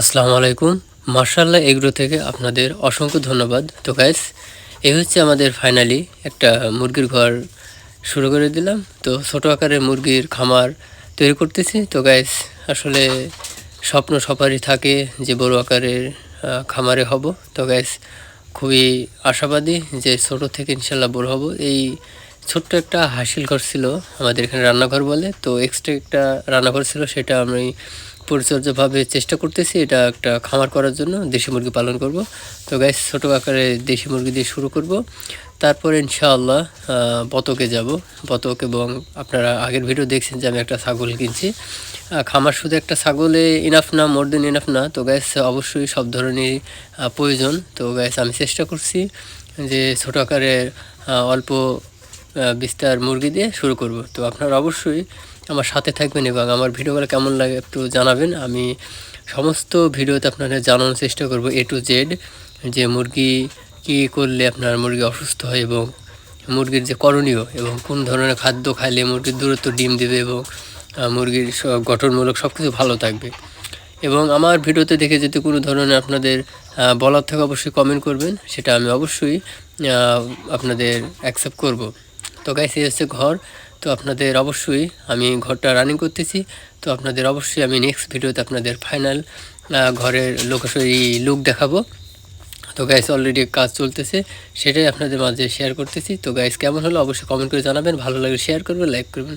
আসসালামু আলাইকুম। মার্শাল্লাহ এগ্রো থেকে আপনাদের অসংখ্য ধন্যবাদ। তো গাইস এই হচ্ছে আমাদের ফাইনালি একটা মুরগির ঘর শুরু করে দিলাম। তো ছোটো আকারের মুরগির খামার তৈরি করতেছি। তো গাইস আসলে স্বপ্ন সবারই থাকে যে বড় আকারের খামারে হব। তো গাইস খুবই আশাবাদী যে ছোট থেকে ইনশাল্লাহ বড় হব। এই ছোট্ট একটা হাসিল ঘর ছিল, আমাদের এখানে রান্নাঘর বলে, তো এক্সট্রা একটা রান্নাঘর ছিল, সেটা আমি পরিচর্যাভাবে চেষ্টা করতেছি, এটা একটা খামার করার জন্য, দেশি মুরগি পালন করব। তো গাইস ছোটো আকারে দেশি মুরগি দিয়ে শুরু করব। তারপরে ইনশাআল্লাহ বতকে যাব। বতক এবং আপনারা আগের ভিডিও দেখছেন যে আমি একটা ছাগল কিনছি। খামার শুধু একটা ছাগলে ইনাফ না মোর দেন ইনাফ না। তো গ্যাস অবশ্যই সব ধরনের প্রয়োজন। তো গ্যাস আমি চেষ্টা করছি যে ছোটো আকারের অল্প বিস্তার মুরগি দিয়ে শুরু করব। তো আপনারা অবশ্যই আমার সাথে থাকবেন এবং আমার ভিডিওগুলো কেমন লাগে একটু জানাবেন। আমি সমস্ত ভিডিওতে আপনাদের জানানোর চেষ্টা করব এ টু জেড যে মুরগি কী করলে আপনার মুরগি অসুস্থ হয় এবং মুরগির যে করণীয় এবং কোন ধরনের খাদ্য খাইলে মুরগির দূরত্ব ডিম দেবে এবং মুরগির গঠনমূলক সব কিছু ভালো থাকবে। এবং আমার ভিডিওতে দেখে যদি কোনো ধরনের আপনাদের বলার থেকে অবশ্যই কমেন্ট করবেন। সেটা আমি অবশ্যই আপনাদের অ্যাকসেপ্ট করব। তো গাইস এই হচ্ছে ঘর। তো আপনাদের অবশ্যই আমি ঘরটা রানিং করতেছি। তো আপনাদের অবশ্যই আমি নেক্সট ভিডিওতে আপনাদের ফাইনাল ঘরের লোকেশন লুক দেখাবো। তো গাইস অলরেডি কাজ চলতেছে। সেটাই আপনাদের মাঝে শেয়ার করতেছি। তো গাইস কেমন হলো? অবশ্যই কমেন্ট করে জানাবেন। ভালো লাগলে শেয়ার করবেন লাইক করবেন।